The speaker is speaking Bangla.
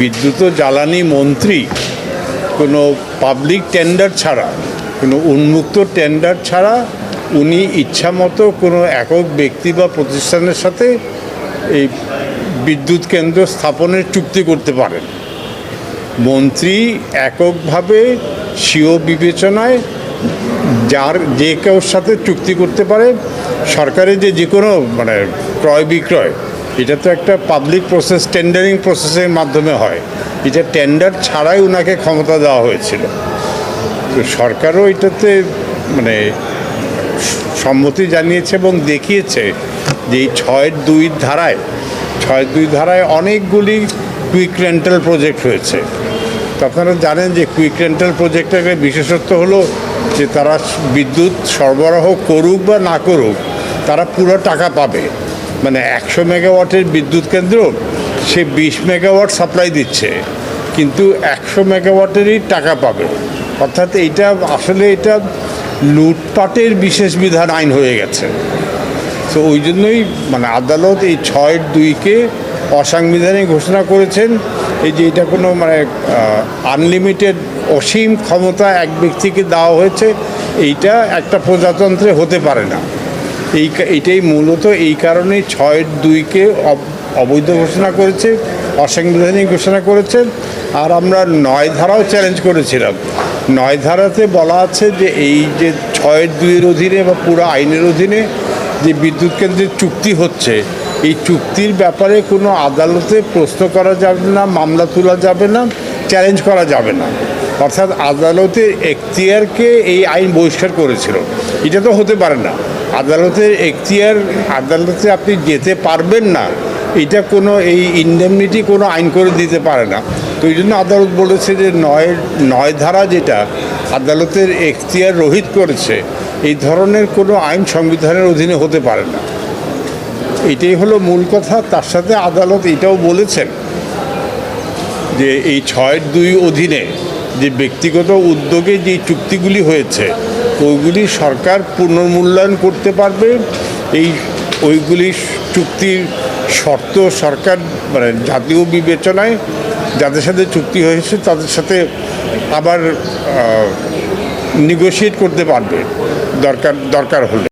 বিদ্যুৎ ও জ্বালানি মন্ত্রী, কোনো পাবলিক টেন্ডার ছাড়া, কোনো উন্মুক্ত টেন্ডার ছাড়া উনি ইচ্ছামতো কোনো একক ব্যক্তি বা প্রতিষ্ঠানের সাথে এই বিদ্যুৎ কেন্দ্র স্থাপনের চুক্তি করতে পারেন। মন্ত্রী এককভাবে স্বীয় বিবেচনায় যার যে কেউ সাথে চুক্তি করতে পারে, সরকারের যে যে কোনো মানে ক্রয় বিক্রয় এটা তো একটা পাবলিক প্রসেস টেন্ডারিং প্রসেসের মাধ্যমে হয়। এটা টেন্ডার ছাড়াই ওনাকে ক্ষমতা দেওয়া হয়েছিল। তো সরকারও এটাতে মানে সম্মতি জানিয়েছে এবং দেখিয়েছে যে এই ছয় দুই ধারায় ছয় দুই ধারায় অনেকগুলি কুইক রেন্টাল প্রজেক্ট হয়েছে। তো আপনারা জানেন যে কুইক রেন্টাল প্রজেক্টের বিশেষত্ব হলো যে তারা বিদ্যুৎ সরবরাহ করুক বা না করুক, তারা পুরো টাকা পাবে। মানে একশো মেগাওয়াটের বিদ্যুৎ কেন্দ্র, সে বিশ মেগাওয়াট সাপ্লাই দিচ্ছে, কিন্তু একশো মেগাওয়াটেরই টাকা পাবে। অর্থাৎ এইটা আসলে এটা লুটপাটের বিশেষ বিধান আইন হয়ে গেছে। তো ওই জন্যই মানে আদালত এই ছয় দুইকে অসাংবিধানিক ঘোষণা করেছেন, এই যে এটা কোনো মানে আনলিমিটেড অসীম ক্ষমতা এক ব্যক্তিকে দেওয়া হয়েছে, এইটা একটা প্রজাতন্ত্রে হতে পারে না। এই এটাই মূলত এই কারণেই ছয় দুইকে অব- অবৈধ ঘোষণা করেছে, অসাংবিধানিক ঘোষণা করেছে, আর আমরা নয় ধারাও চ্যালেঞ্জ করেছিলাম। নয় ধারাতে বলা আছে যে এই যে ছয়ের দুইয়ের অধীনে বা পুরো আইনের অধীনে যে বিদ্যুৎ কেন্দ্রের চুক্তি হচ্ছে, এই চুক্তির ব্যাপারে কোনো আদালতে প্রশ্ন করা যাবে না, মামলা তোলা যাবে না চ্যালেঞ্জ করা যাবে না। অর্থাৎ আদালতের এখতিয়ারকে এই আইন বহিষ্কার করেছিল। এটা তো হতে পারে না। আদালতের এখতিয়ার, আদালতে আপনি যেতে পারবেন না, এটা কোনো এই ইন্ডেমনিটি কোনো আইন করে দিতে পারে না। তো এই জন্য আদালত বলেছে যে নয় নয় ধারা যেটা আদালতের এখতিয়ার রহিত করেছে, এই ধরনের কোনো আইন সংবিধানের অধীনে হতে পারে না। এটাই হলো মূল কথা, তার সাথে আদালত এটাও বলেছেন যে এই ছয়ের দুই অধীনে যে ব্যক্তিগত উদ্যোগে যে চুক্তিগুলি হয়েছে ওইগুলি সরকার পুনর্মূল্যায়ন করতে পারবে। এই ওইগুলি চুক্তির শর্ত সরকার মানে জাতীয় বিবেচনায় যাদের সাথে চুক্তি হয়েছে তাদের সাথে আবার নিগোসিয়েট করতে পারবে। দরকার দরকার হলে।